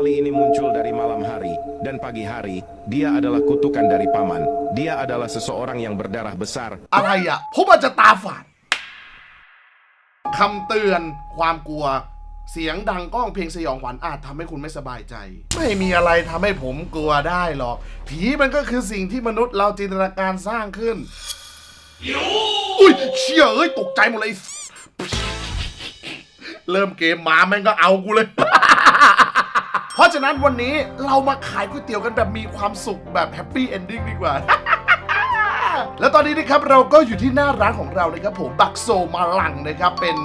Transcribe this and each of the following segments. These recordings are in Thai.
Mali ini muncul dari malam hari dan pagi hari. Dia adalah kutukan dari paman. Dia adalah seseorang yang berdarah besar อะไรอะผมอาจจะตาฝาดคำเตือนความกลัว เสียงดังก้องเพลงสยองขวัญอาจทำให้คุณไม่สบายใจ ไม่มีอะไรทำให้ผมกลัวได้หรอก ผีมันก็คือสิ่งที่มนุษย์เราจินตนาการสร้างขึ้น อุ้ยเชี่ยเอ้ยตกใจหมดเลย เริ่มเกมมาแม่งก็เอากูเลย ราะฉะนั้นวันนี้เรามาขายก๋วยเตี๋ยวกันแบบมีความสุขแบบแฮปปี้เอนดิ้งดีกว่า แล้วตอนนี้นะครับเราก็อยู่ที่หน้าร้านของเรานะครับผมบักโซมาลังนะครับเป็น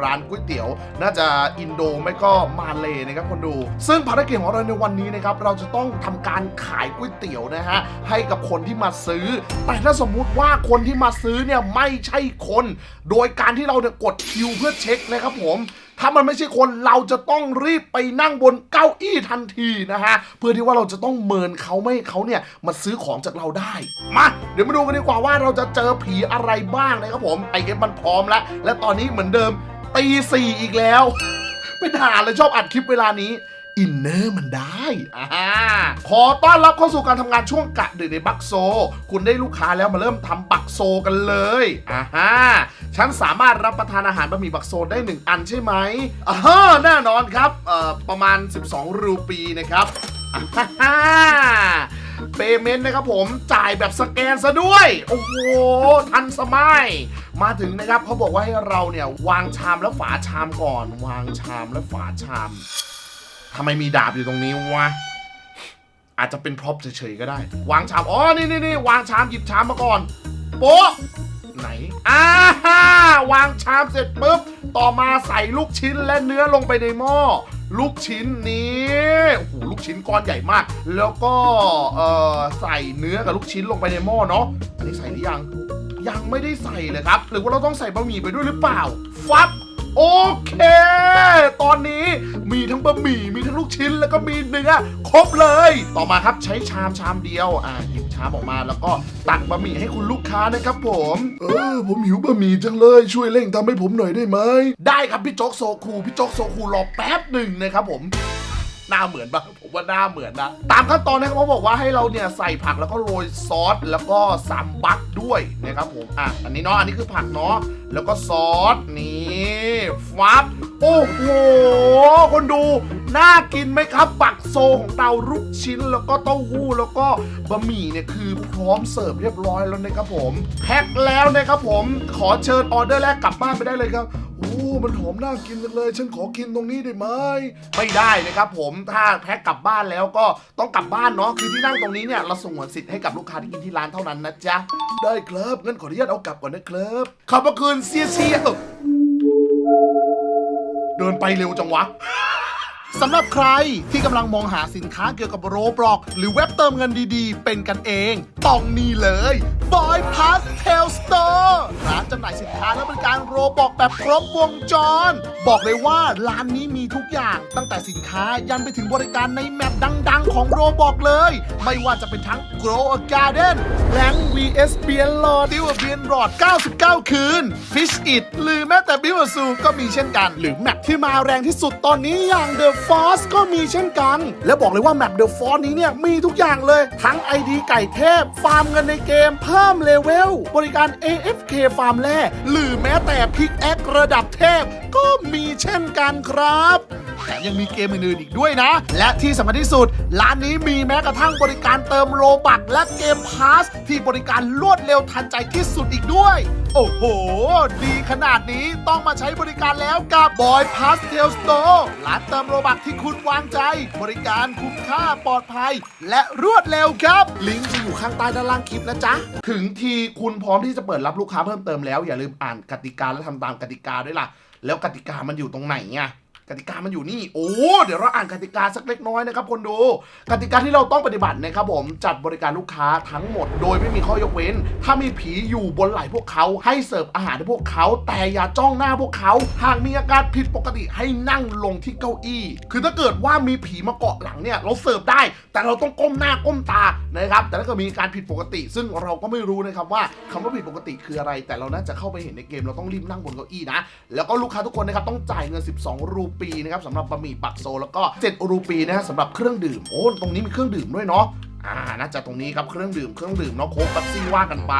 ร้านก๋วยเตี๋ยว น่าจะอินโดไม่ก็มาเลยนะครับคนดู ซึ่งภารกิจของเราในวันนี้นะครับเราจะต้องทำการขายก๋วยเตี๋ยวนะฮะให้กับคนที่มาซื้อ แต่ถ้าสมมุติว่าคนที่มาซื้อเนี่ยไม่ใช่คน โดยการที่เราเนี่ยกดคิวเพื่อเช็คนะครับผม ถ้ามันไม่ใช่คนเราจะต้องรีบไปนั่งบนเก้าอี้ทันทีนะฮะเพื่อที่ว่าเราจะต้องเมินเขาไม่เขาเนี่ยมาซื้อของจากเราได้มาเดี๋ยวมาดูกันดีกว่าว่าเราจะเจอผีอะไรบ้างนะครับผมไอเกมมันพร้อมแล้วและตอนนี้เหมือนเดิมตีสี่อีกแล้ว เป็นหาเลยชอบอัดคลิปเวลานี้ อินเนอร์มันได้อ่าขอต้อนรับเข้าสู่การทำงานช่วงกะดึกในบักโซ คุณได้ลูกค้าแล้วมาเริ่มทำบักโซกันเลยอ่าฮะฉันสามารถรับประทานอาหารบะหมี่บักโซได้ 1 อันใช่ไหมอ่าฮะแน่นอนครับเอ่อประมาณ 12 รูปีนะครับอ่าฮะเปเมนต์นะครับผมจ่ายแบบสแกนซะด้วย โอ้โห ทันสมัย มาถึงนะครับเขาบอกว่าให้เราเนี่ยวางชามแล้วฝาชามก่อน วางชามแล้วฝาชาม ทำไมมีดาบอยู่ตรงนี้วะ อาจจะเป็นพร็อพเฉยๆก็ได้ วางชาม อ๋อ นี่นี่นี่วางชามหยิบชามมาก่อน โป๊ะ ไหนอ่าฮ่าวางชามเสร็จปุ๊บ ต่อมาใส่ลูกชิ้นและเนื้อลงไปในหม้อ ลูกชิ้นนี้โอ้โหลูกชิ้นก้อนใหญ่มาก แล้วก็ เอ่อ ใส่เนื้อกับลูกชิ้นลงไปในหม้อเนาะ อันนี้ใส่หรือยัง ยังไม่ได้ใส่เลยครับ หรือว่าเราต้องใส่บะหมี่ไปด้วยหรือเปล่า ฟับ โอเค ตอนนี้มีทั้งบะหมี่มีทั้งลูกชิ้นแล้วก็มีเนื้อครบเลย ต่อมาครับใช้ชามชามเดียวอ่าหยิบชามออกมาแล้วก็ตักบะหมี่ให้คุณลูกค้านะครับผม เออผมหิวบะหมี่จังเลยช่วยเร่งทำให้ผมหน่อยได้ไหม ได้ครับพี่โจ๊กโซคูพี่โจ๊กโซคูรอแป๊บหนึ่งนะครับผมหน้าเหมือนปะผมว่าหน้าเหมือนนะ ตามขั้นตอนนะครับเขาบอกว่าให้เราเนี่ยใส่ผักแล้วก็โรยซอสแล้วก็ซัมบักด้วยนะครับผมอะอันนี้เนาะอันนี้คือผักเนาะแล้วก็ซอสนี่ ฟับโอ้โห คนดู น่ากินไหมครับบักโซของเราลูกชิ้นแล้วก็เต้าหู้แล้วก็บะหมี่เนี่ยคือพร้อมเสิร์ฟเรียบร้อยแล้วนะครับผมแพ็คแล้วนะครับผมขอเชิญออเดอร์แรกกลับบ้านไปได้เลยครับโอ้มันหอมน่ากินจังเลย ฉันขอกินตรงนี้ได้ไหม ไม่ได้นะครับผมถ้าแพ็คกลับบ้านแล้วก็ต้องกลับบ้านเนาะคือที่นั่งตรงนี้เนี่ยเราส่งสิทธิ์ให้กับลูกค้าที่กินที่ร้านเท่านั้นนะจ๊ะ ได้ครับงั้นขออนุญาตเอากลับก่อนนะครับขอบพระคุณเสียเสีย เดินไปเร็วจังวะสำหรับใครที่กำลังมองหาสินค้าเกี่ยวกับโรบล็อกหรือเว็บเติมเงินดีๆ เป็นกันเอง ต้องนี่เลย Boy Pastel Store ร้านจำหน่ายสินค้าและบริการโรบอกแบบครบวงจร บอกเลยว่าร้านนี้มีทุกอย่าง ตั้งแต่สินค้ายันไปถึงบริการในแมปดัง ๆ ของโรบอกเลย ไม่ว่าจะเป็นทั้ง Grow a Garden แ a ง vs b n l o d ดิวเบียนรอด 99 คืน Fish It หรือแม้แต่บิวซูก็มีเช่นกัน หรือแมปที่มาแรงที่สุดตอนนี้อย่าง The Force ก็มีเช่นกัน และบอกเลยว่าแมป The Force นี้เนี่ยมีทุกอย่างเลย ทั้ง ID ไก่เทพ ฟาร์มเงินในเกมเพิ่มเลเวล บริการ AFK ฟาร์มแร่หรือแม้แต่พิกแอคระดับเทพ ก็มีเช่นกันครับ แถมยังมีเกมอื่นๆอีกด้วยนะ และที่สำคัญที่สุด ร้านนี้มีแม้กระทั่งบริการเติมโลบักและเกมพาสที่บริการรวดเร็วทันใจที่สุดอีกด้วย โอ้โห ดีขนาดนี้ต้องมาใช้บริการแล้วกับ Boy Pastel Store ร้านเติมโลบักที่คุณวางใจ บริการคุ้มค่าปลอดภัย และรวดเร็วครับ ลิงก์จะอยู่ข้างใต้ด้านล่างคลิปนะจ๊ะ ถึงทีคุณพร้อมที่จะเปิดรับลูกค้าเพิ่มเติมแล้วอย่าลืมอ่านกติกาและทำตามกติกาด้วยล่ะ แล้วกติกามันอยู่ตรงไหนอะ กติกามันอยู่นี่ โอ้ เดี๋ยวเราอ่านกติกาสักเล็กน้อยนะครับคนดู กติกาที่เราต้องปฏิบัตินะครับผม จัดบริการลูกค้าทั้งหมด โดยไม่มีข้อยกเว้น ถ้ามีผีอยู่บนไหล่พวกเขา ให้เสิร์ฟอาหารให้พวกเขา แต่อย่าจ้องหน้าพวกเขา หากมีอาการผิดปกติให้นั่งลงที่เก้าอี้ คือถ้าเกิดว่ามีผีมาเกาะหลังเนี่ย เราเสิร์ฟได้ แต่เราต้องก้มหน้าก้มตานะครับ แต่ถ้าเกิดมีการผิดปกติ ซึ่งเราก็ไม่รู้นะครับว่าคำว่าผิดปกติคืออะไร แต่เราน่าจะเข้าไปเห็นในเกม เราต้องรีบนั่งบนเก้าอี้นะ แล้วก็ลูกค้าทุกคนนะครับต้องจ่ายเงิน 12 รูปีนะครับสำหรับบะหมี่ปักโซแล้วก็7รูปีนะฮะสำหรับเครื่องดื่มโอ้ตรงนี้มีเครื่องดื่มด้วยเนาะอ่าน่าจะตรงนี้ครับเครื่องดื่มเครื่องดื่มเนาะโค้กเป๊ปซี่ว่ากันไป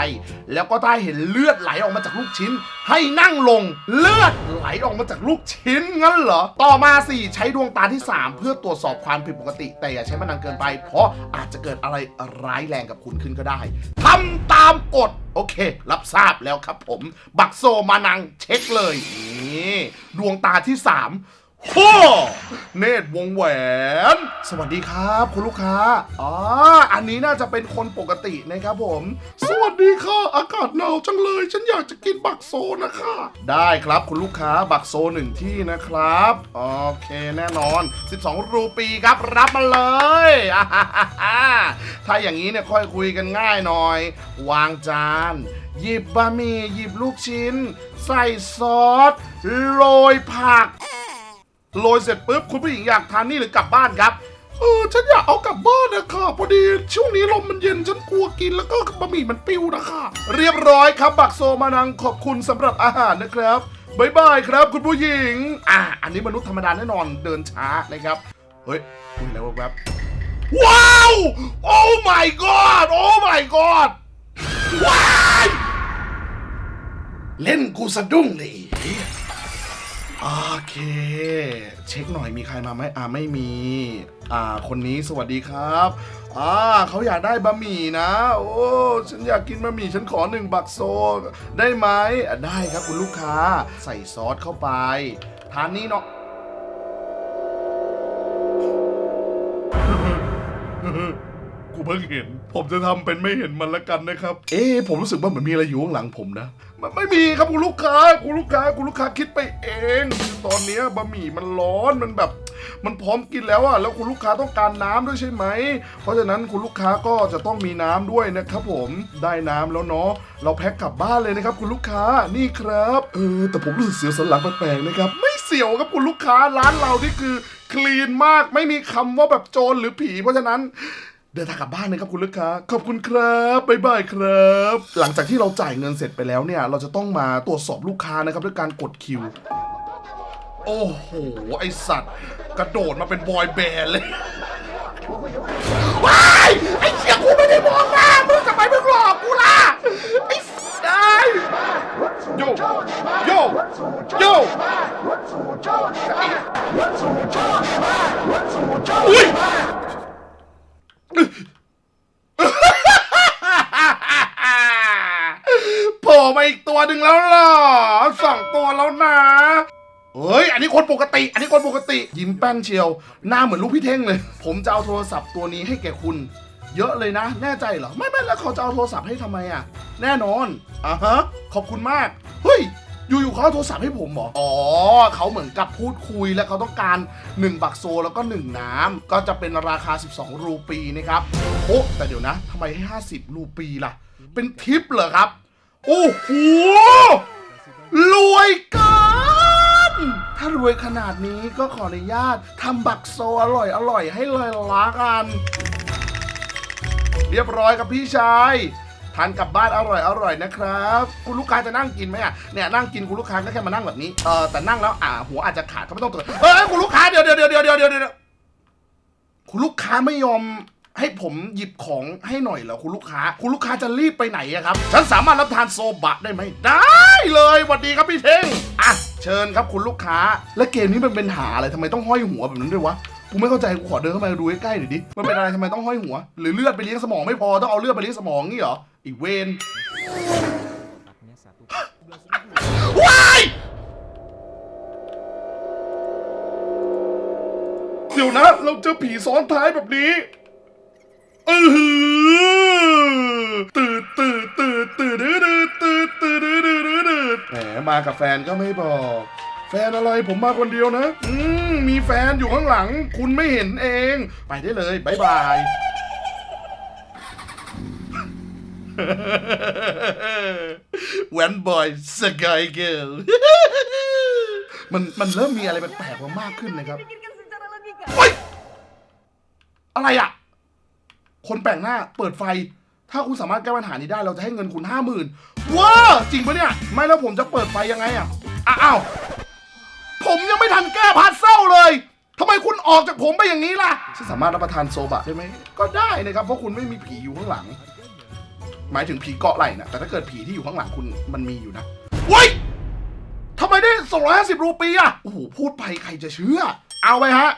แล้วก็ถ้าเห็นเลือดไหลออกมาจากลูกชิ้น ให้นั่งลงเลือดไหลออกมาจากลูกชิ้นงั้นเหรอ ต่อมาสิใช้ดวงตาที่ 3 เพื่อตรวจสอบความผิดปกติ แต่อย่าใช้มันนานเกินไป เพราะอาจจะเกิดอะไรร้ายแรงกับคุณขึ้นก็ได้ทำตามกฎโอเค รับทราบแล้วครับผม บักโซมานังเช็คเลยนี่ดวงตาที่ 3 โอ้เนตรวงแหวน สวัสดีครับ คุณลูกค้าอ๋ออันนี้น่าจะเป็นคนปกตินะครับผม สวัสดีค่ะ อากาศหนาวจังเลย ฉันอยากจะกินบักโซนะคะ ได้ครับคุณลูกค้าบักโซหนึ่งที่นะครับ โอเคแน่นอน 12 รูปีครับรับมาเลยถ้าอย่างนี้เนี่ยค่อยคุยกันง่ายหน่อย วางจาน หยิบบะหมี่หยิบลูกชิ้น ใส่ซอสโรยผัก โรยเสร็จปุ๊บคุณผู้หญิงอยากทานนี่หรือกลับบ้านครับเออฉันอยากเอากลับบ้านนะคะพอดีช่วงนี้ลมมันเย็นฉันกลัวกินแล้วก็บะหมี่มันปิ้วนะคะเรียบร้อยครับบักโซมานังขอบคุณสำหรับอาหารนะครับบายบายครับคุณผู้หญิง อะอันนี้มนุษย์ธรรมดาแน่นอนเดินช้านะครับ เฮ้ยคุยแล้วแวบว้าว โอ้ my god โอ้ my god ว้ายเล่นกูสะดุ้งเลย โอเค เช็คหน่อยมีใครมาไหมอ่าไม่มี อ่าคนนี้สวัสดีครับอ่าเขาอยากได้บะหมี่นะ โอ้ฉันอยากกินบะหมี่ฉันขอหนึ่งบักโซ ได้ไหมอะได้ครับคุณลูกค้า ใส่ซอสเข้าไปทานนี้เนาะ เพิ่งเห็น ผมจะทำเป็นไม่เห็นมันละกันนะครับ เอ๊ะผมรู้สึกว่าเหมือนมีอะไรอยู่ข้างหลังผมนะ มันไม่มีครับคุณลูกค้าคุณลูกค้าคุณลูกค้าคิดไปเองคือตอนเนี้ยบะหมี่มันร้อนมันแบบ มันพร้อมกินแล้วอะแล้วคุณลูกค้าต้องการน้ำด้วยใช่ไหม เพราะฉะนั้นคุณลูกค้าก็จะต้องมีน้ำด้วยนะครับผมได้น้ำแล้วเนาะเราแพ็คกลับบ้านเลยนะครับ คุณลูกค้านี่ครับเออแต่ผมรู้สึกเสียวสันหลังแปลกๆนะครับ ไม่เสียวครับคุณลูกค้าร้านเรานี่คือคลีนมากไม่มีคำว่าแบบโจรหรือผีเพราะฉะนั้น เดินทางกลับบ้านนะครับคุณลูกค้า ขอบคุณครับบ๊ายบายครับ หลังจากที่เราจ่ายเงินเสร็จไปแล้วเนี่ย เราจะต้องมาตรวจสอบลูกค้านะครับด้วยการกดคิว โอ้โห ไอสัตว์ กระโดดมาเป็นบอยแบนด์เลยว้ายไอเชี่ยกูไม่ได้มองหน้ามึงทำไมมึงหลอกกูล่ะ ไอ้ได้ยโยโยโยอุ้ย โผ ล่มาอีกตัวหนึ่งแล้วเหรอสองตัวแล้วนะเฮ้ย อันนี้คนปกติ อันนี้คนปกติ ยิ้มแป้นเชียว หน้าเหมือนลูกพี่เท่งเลย ผมจะเอาโทรศัพท์ตัวนี้ให้แก่คุณ เยอะเลยนะ แน่ใจเหรอ ไม่ไม่แล้วเขาจะเอาโทรศัพท์ให้ทำไมอะ แน่นอน อะฮะ ขอบคุณมาก เฮ้ย อยู่ๆเขาเอาโทรศัพท์ให้ผมหรอ อ๋อ เขาเหมือนกับพูดคุยและเขาต้องการ 1 บักโซแล้วก็ 1 น้ำก็จะเป็นราคา 12 รูปีนะครับ โอ้แต่เดี๋ยวนะทำไมให้ 50 รูปีล่ะ เป็นทิปเหรอครับ โอ้โหรวยเกินถ้ารวยขนาดนี้ก็ขออนุญาตทำบักโซอร่อยอร่อยให้เลยละกัน เรียบร้อยครับพี่ชายทานกลับบ้านอร่อยอร่อยนะครับ คุณลูกค้าจะนั่งกินไหมอะเนี่ยนั่งกินคุณลูกค้าก็แค่มานั่งแบบนี้เออแต่นั่งแล้วอ่าหัวอาจจะขาดก็ไม่ต้องตื่นเอ้ยคุณลูกค้าเดี๋ยวเดี๋ยวเดี๋ยวเดี๋ยวเดี๋ยวเดี๋ยวคุณลูกค้าไม่ยอม ให้ผมหยิบของให้หน่อยเหรอคุณลูกค้า คุณลูกค้าจะรีบไปไหนอะครับ ฉันสามารถรับทานโซบะได้ไหมได้เลยสวัสดีครับพี่เท่งอะเชิญครับคุณลูกค้า และเกมนี้มันเป็นหาอะไรทำไมต้องห้อยหัวแบบนั้นด้วยวะกูไม่เข้าใจกูขอเดินเข้ามาดูใกล้ๆหน่อยดิมันเป็นอะไรทำไมต้องห้อยหัว หรือเลือดไปเลี้ยงสมองไม่พอต้องเอาเลือดไปเลี้ยงสมองงี้เหรออีเวนว้ายเดี๋ยวนะ เราเจอผีซ้อนท้ายแบบนี้ เออหือตื่นตื่นตื่นตื่นดื้อดื้อตื่นตื่นดื้อดื้อดื้อดื้อแหมมากับแฟนก็ไม่บอก แฟนอะไรผมมาคนเดียวนะ อืมมีแฟนอยู่ข้างหลัง คุณไม่เห็นเอง ไปได้เลยบายบายแวนบอยสกายเกิลมันมันเริ่มมีอะไรแปลกๆมากขึ้นนะครับ อะไรอะ คนแปลกหน้าเปิดไฟ ถ้าคุณสามารถแก้ปัญหานี้ได้เราจะให้เงินคุณห้าหมื่นว้าจริงปะเนี่ย ไม่แล้วผมจะเปิดไฟยังไงอะอะอ้าวผมยังไม่ทันแก้ก้พัซเซิลเลยทำไมคุณออกจากผมไปอย่างนี้ล่ะฉันสามารถรับประทานโซบะได้ไหม ก็ได้นะครับ เพราะคุณไม่มีผีอยู่ข้างหลัง หมายถึงผีเกาะไหล่นะแต่ถ้าเกิดผีที่อยู่ข้างหลังคุณมันมีอยู่นะเว้ยทำไมได้ 250 รูปีอะโอ้โห พูดไปใครจะเชื่อ เอาไปฮะ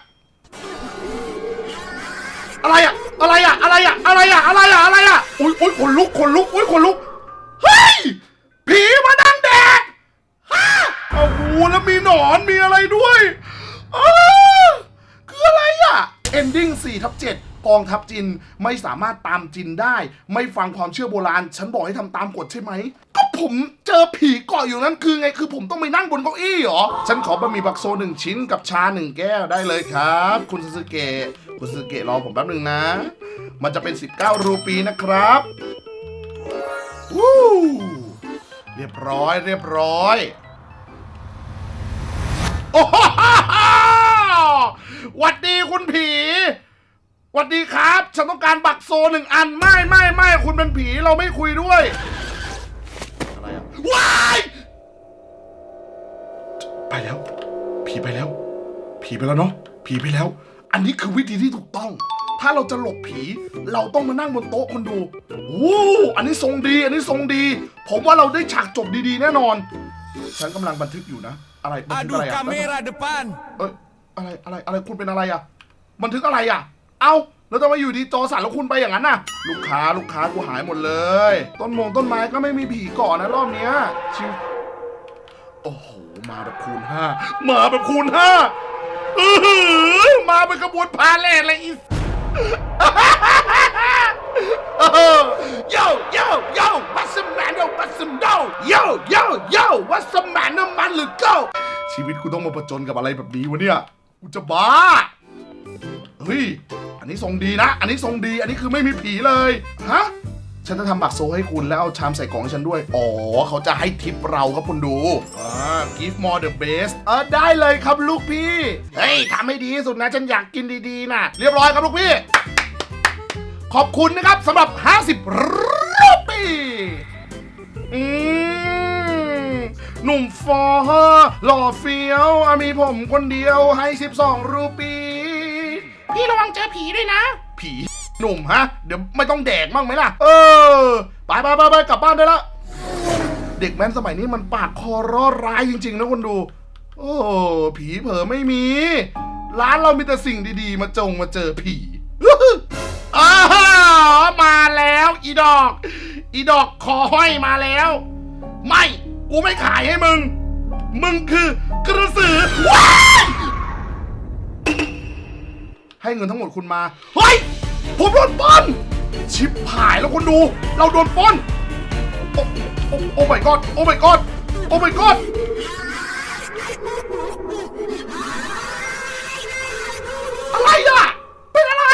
อะไรอะ อะไรอะอะไรอะอะไรอะอะไรอะอะไรอะอุ้ยอุ้ยขนลุกขนลุกอุ้ยขนลุกเฮ้ยผีมานั่งแดกฮะโอ้โหแล้วมีหนอนมีอะไรด้วยอ้าคืออะไรอะ ending 4ทับ7กองทัพจินไม่สามารถตามจินได้ ไม่ฟังความเชื่อโบราณ ฉันบอกให้ทำตามกฎใช่ไหม ก็ผมเจอผีเกาะอยู่นั้นคือไงคือผมต้องไปนั่งบนเก้าอี้เหรอ ฉันขอบะหมี่บักโซหนึ่งชิ้นกับชาหนึ่งแก้วได้เลยครับ คุณซูซูเกะ คุณซูซูเกะรอผมแป๊บหนึ่งนะ มันจะเป็น 19 รูปีนะครับวู้เรียบร้อยเรียบร้อย โอ้โหหวัดดีคุณผีหวัดดีครับ ฉันต้องการบักโซหนึ่งอัน ไม่ไม่ไม่คุณเป็นผีเราไม่คุยด้วย อะไรอะว้ายไปแล้ว ผีไปแล้ว ผีไปแล้วเนาะผีไปแล้ว อันนี้คือวิธีที่ถูกต้อง ถ้าเราจะหลบผี เราต้องมานั่งบนโต๊ะคนดูวู้อันนี้ทรงดี อันนี้ทรงดี ผมว่าเราได้ฉากจบดีๆ แน่นอน ฉันกำลังบันทึกอยู่นะ อะไรบันทึก Aduh อะไรอะ kamera depan เอ้ยอะไรอะไรอะไรคุณเป็นอะไรอะบันทึกอะไรอะเอ้าแล้วทำไมอยู่ดีจอสั่นแล้วคุณไปอย่างนั้นน่ะ ลูกค้าลูกค้ากูหายหมดเลย ต้นมงต้นไม้ก็ไม่มีผีเก่อนนะรอบเนี้ยชิวโอ้โห มาแบบคูณห้ามาแบบคูณห้าอื้อหือ มาเป็นกระบวนพาเลทเลยอีส Yo yo yo what's the matter what's the no yo yo yo what's the matter มันหรือ go ชีวิตกูต้องมาประจนกับอะไรแบบนี้วะเนี่ยกูจะบ้าเฮ้ยอันนี้ทรงดีนะ อันนี้ทรงดี อันนี้คือไม่มีผีเลย ฮะ ฉันจะทำบักโซให้คุณแล้วเอาชามใส่กล่องให้ฉันด้วย อ๋อ เขาจะให้ทิปเราครับคุณดูอ่า give more the best เออได้เลยครับลูกพี่ เฮ้ยทำให้ดีที่สุดนะ ฉันอยากกินดีๆนะเรียบร้อยครับลูกพี่ ขอบคุณนะครับสำหรับ 50รูปีอืมหนุ่มฟอร์หล่อเฟี้ยวอะมีผมคนเดียวให้ 12 รูปี พี่ระวังเจอผีด้วยนะ ผี หนุ่มฮะ เดี๋ยวไม่ต้องแดกมั่งไหมล่ะ เออ ไปไปไปไปกลับบ้านได้แล้วเด็กแม่นสมัยนี้มันปากคอร้อร้ายจริง ๆ นะคนดู โอ้ผีเผลอไม่มี ร้านเรามีแต่สิ่งดีๆ มาจงมาเจอผีอ้าวมาแล้ว อีดอก อีดอกคอห้อยมาแล้ว ไม่ กูไม่ขายให้มึง มึงคือกระสือว้ายให้เงินทั้งหมดคุณมา เฮ้ย ผมโดนปล้น ชิบหายแล้วคนดู เราโดนปล้น โอ้โอ้โอ้ my god โอ้ my god โอ้ my god อะไรอะ เป็นอะไร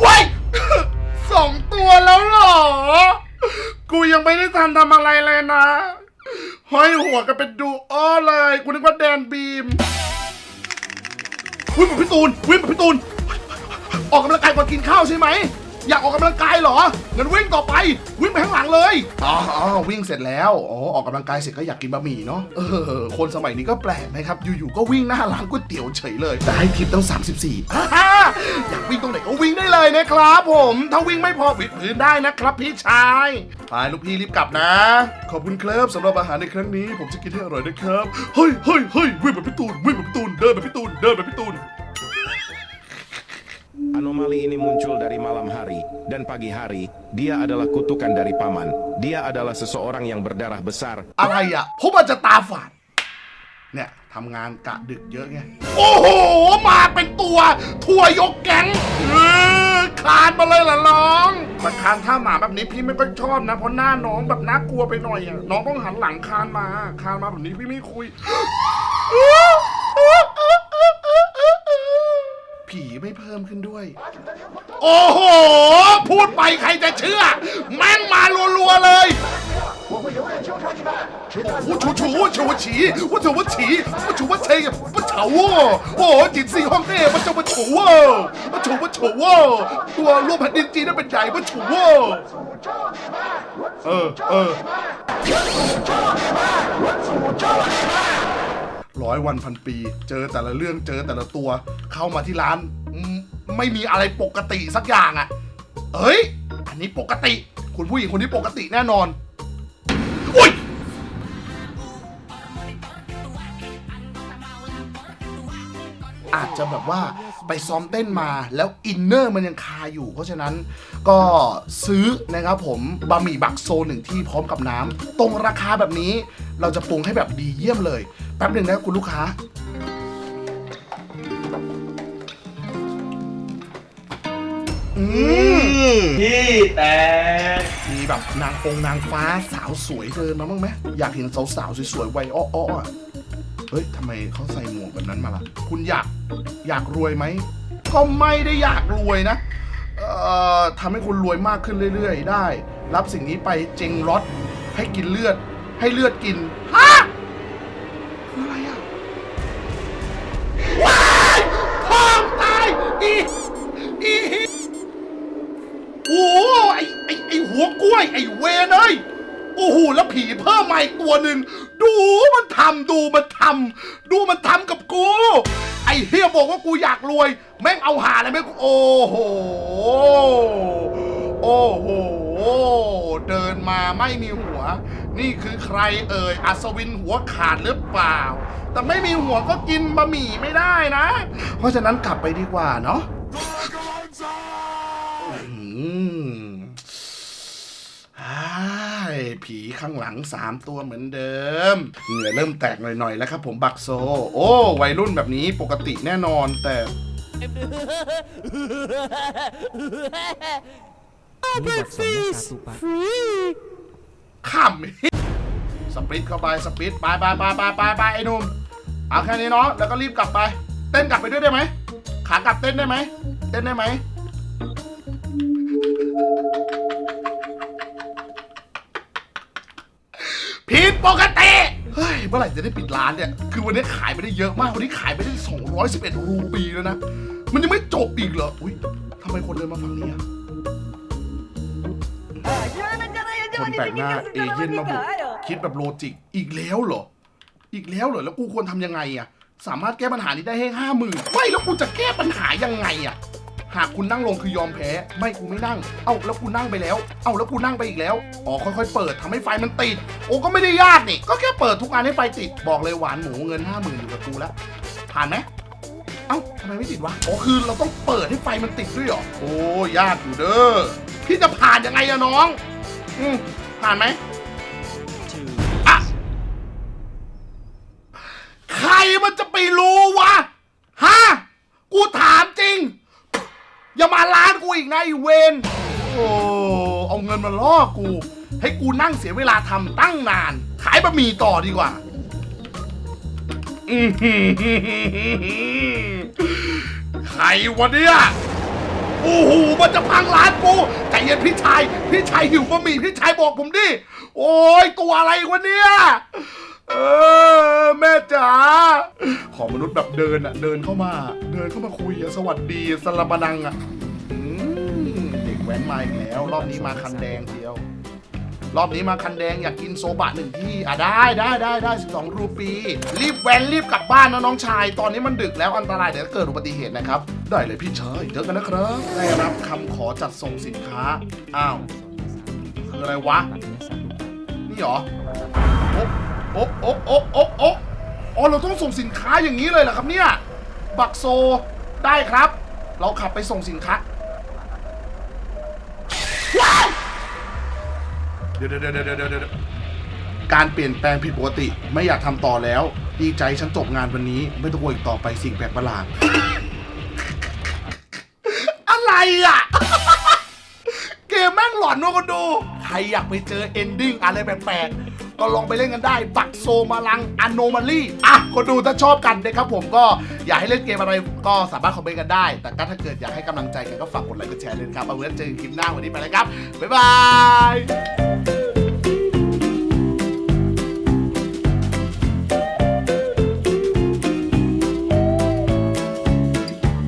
เว้ย สองตัวแล้วเหรอ กูยังไม่ได้ทันทำอะไรเลยนะ ห้อยหัวกันเป็นดูอ้อเลย กูนึกว่าแดนบีม วิ่งแบบพี่ตูน วิ่งแบบพี่ตูน ออกกำลังกายก่อนกินข้าวใช่ไหม อยากออกกำลังกายเหรองั้นวิ่งต่อไป วิ่งไปข้างหลังเลยอ๋ออ๋อวิ่งเสร็จแล้วอ๋อออกกำลังกายเสร็จก็อยากกินบะหมี่เนาะเออคนสมัยนี้ก็แปลกนะครับ อยู่ๆก็วิ่งหน้าร้านก๋วยเตี๋ยวเฉยเลยได้ทิปตั้ง34อ่าฮ่าอยากวิ่งตรงไหนก็วิ่งได้เลยนะครับ ผมถ้าวิ่งไม่พอวิดพื้นได้นะครับ พี่ชายไปลูกพี่รีบกลับนะ ขอบคุณครับสำหรับอาหารในครั้งนี้ ผมจะกินให้อร่อยนะครับเฮ้ยเฮ้ยเฮ้ยวิ่งแบบพี่ตูนวิ่งแบบพี่ตูนเดินแบบพี่ตูนเดินแบบพี่ตูน Anomali ini muncul dari malam hari dan pagi hari. Dia adalah kutukan dari paman. Dia adalah seseorang yang berdarah besar อะไรอะเพราะมันจะตาฝาดเนี่ยทำงานกะดึกเยอะไง โอ้โห มาเป็นตัวทัวยกแก๊งเออคลานมาเลยเหรอน้องมาคลานท่าหมาแบบนี้พี่ไม่ค่อยชอบนะ เพราะหน้าน้องแบบน่ากลัวไปหน่อยอะน้องต้องหันหลังคลานมาคลานมาแบบนี้พี่ไม่คุย ผีไม่เพิ่มขึ้นด้วย โอ้โห พูดไปใครจะเชื่อ แม่งมารัวๆเลย 我楚楚我楚我齐我楚我齐我楚我齐我丑哦我จิตสี่ห้องเต้มันจะมา楚哦มา楚มา楚哦ตัวรวมแผ่นดินจีนนั้นเป็นใหญ่มา楚哦เออเออ ร้อยวันพันปี เจอแต่ละเรื่องเจอแต่ละตัว เข้ามาที่ร้าน ไม่มีอะไรปกติสักอย่างอะ่ะ เอ้ย อันนี้ปกติ คุณผู้หญิงคนนี้ปกติแน่นอน อุ้ยอาจจะแบบว่า ไปซ้อมเต้นมา แล้วอินเนอร์มันยังคาอยู่ เพราะฉะนั้นก็ซื้อนะครับผมบะหมี่บักโซหนึ่งที่พร้อมกับน้ำตรงราคาแบบนี้เราจะปรุงให้แบบดีเยี่ยมเลย แป๊บหนึ่งนะคุณลูกค้าอืมพี่แต่มีแบบนางฟงนางฟ้าสาวสวยเดินมาบ้างไหมอยากเห็นสาวๆสวยๆวัยอ้อๆอะ เฮ้ยทำไมเขาใส่หมวกแบบนั้นมาล่ะ คุณอยากอยากรวยไหม ก็ไม่ได้อยากรวยนะเอ่อทำให้คุณรวยมากขึ้นเรื่อย ๆ ได้ รับสิ่งนี้ไปเจงรอดให้กินเลือด ให้เลือดกินฮะคืออะไรอะว้ายทองตายอีอีโอ้ไอไอไอหัวกล้วย ไอเวนเอ้ย โอ้โหแล้วผีเพิ่มมาอีกตัวหนึ่งดูมันทำดูมันทำดูมันทำกับกู ไอ้เฮียบอกว่ากูอยากรวย แม่งเอาหาอะไรแม่งกูโอ้โหโอ้โหเดินมาไม่มีหัว นี่คือใครเอ่ยอัศวินหัวขาดหรือเปล่า แต่ไม่มีหัวก็กินบะหมี่ไม่ได้นะ เพราะฉะนั้นกลับไปดีกว่าเนาะ อืมอ้าย ผีข้างหลังสามตัวเหมือนเดิม เหงื่อเริ่มแตกหน่อยๆแล้วครับผมบักโซ โอ้วัยรุ่นแบบนี้ปกติแน่นอนแต่นี่บัตรสองไม่สาธุปะข้ามสปริตเข้าไปสปริตไปไปไปไปไปไปไอ้หนุ่มเอาแค่นี้เนาะแล้วก็รีบกลับไป เต้นกลับไปด้วยได้ไหมขากลับเต้นได้ไหมเต้นได้ไหม ผิดปกติเฮ้ยเมื่อไหร่จะได้ปิดร้านเนี่ย คือวันนี้ขายไปได้เยอะมาก วันนี้ขายไปได้ 211 รูปีแล้วนะ มันยังไม่จบอีกเหรอ อุ้ยทำไมคนเดินมาฝั่งนี้อะ คนแปลกหน้าเอเย่นมาบุกคิดแบบโลจิกอีกแล้วเหรอ อีกแล้วเหรอ แล้วกูควรทำยังไงอะสามารถแก้ปัญหานี้ได้ให้ห้าหมื่นไม่แล้วกูจะแก้ปัญหายังไงอะ หากคุณนั่งลงคือยอมแพ้ ไม่กูไม่นั่ง เอ้าแล้วกูนั่งไปแล้ว เอ้าแล้วกูนั่งไปอีกแล้ว อ๋อค่อยๆเปิดทำให้ไฟมันติด โอ้ก็ไม่ได้ยากนี่ ก็แค่เปิดทุกอันให้ไฟติด บอกเลยหวานหมูเงินห้าหมื่นอยู่กับกูแล้ว ผ่านไหมเอ้าทำไมไม่ติดวะ อ๋อคือเราต้องเปิดให้ไฟมันติดด้วยเหรอ โอ้ยากอยู่เด้อ พี่จะผ่านยังไงอะน้อง อืมผ่านไหม กนะไอเวนโอ้เอาเงินมาล่อกู ให้กูนั่งเสียเวลาทำตั้งนาน ขายบะหมี่ต่อดีกว่าใครวะเนี่ยโอ้โหมันจะพังร้านกูใจเย็นพี่ชาย พี่ชายหิวบะหมี่พี่ชายบอกผมดิ โอ้ยตัวอะไรวะเนี่ยเออแม่จ๋าขอมนุษย์แบบเดินอะเดินเข้ามา เดินเข้ามาคุยอะสวัสดีสลับดังอะ แว้นมาอีกแล้ว รอบนี้มาคันแดงเดียว รอบนี้มาคันแดงอยากกินโซบะหนึ่งที่อะได้ได้ได้ได้12รูปี รีบแว้นรีบกลับบ้านนะน้องชาย ตอนนี้มันดึกแล้วอันตรายเดี๋ยวเกิดอุบัติเหตุนะครับ ได้เลยพี่ชายเจอกันนะครับได้รับคำขอจัดส่งสินค้าอ้าวคืออะไรวะนี่หรอโอ๊โอ๊ะโอ๊ะโอ๊ะโอ๊ะโอ๊ะอ๋อเราต้องส่งสินค้าอย่างนี้เลยเหรอครับเนี่ย บักโซได้ครับ เราขับไปส่งสินค้า เดี๋ยวเดี๋ยวเดี๋ยวเดี๋ยวเดี๋ยวการเปลี่ยนแปลงผิดปกติ ไม่อยากทำต่อแล้ว ดีใจฉันจบงานวันนี้ ไม่ต้องกลัวอีกต่อไปสิ่งแปลกประหลาด อะไรอะ เกมแม่งหลอนว่ะคนดู ใครอยากไปเจอเอนดิ้งอะไรแปลกๆ ก็ลองไปเล่นกันได้ บักโซมาลังอนโนมาลี่อะคนดูถ้าชอบกันนะครับผมก็อยากให้เล่นเกมอะไรก็สามารถคอมเมนต์กันได้ แต่ก็ถ้าเกิดอยากให้กำลังใจกันก็ฝากกดไลค์กดแชร์เลยนะครับเอาไว้เจอกันคลิปหน้าวันนี้ไปเลยครับบ๊ายบาย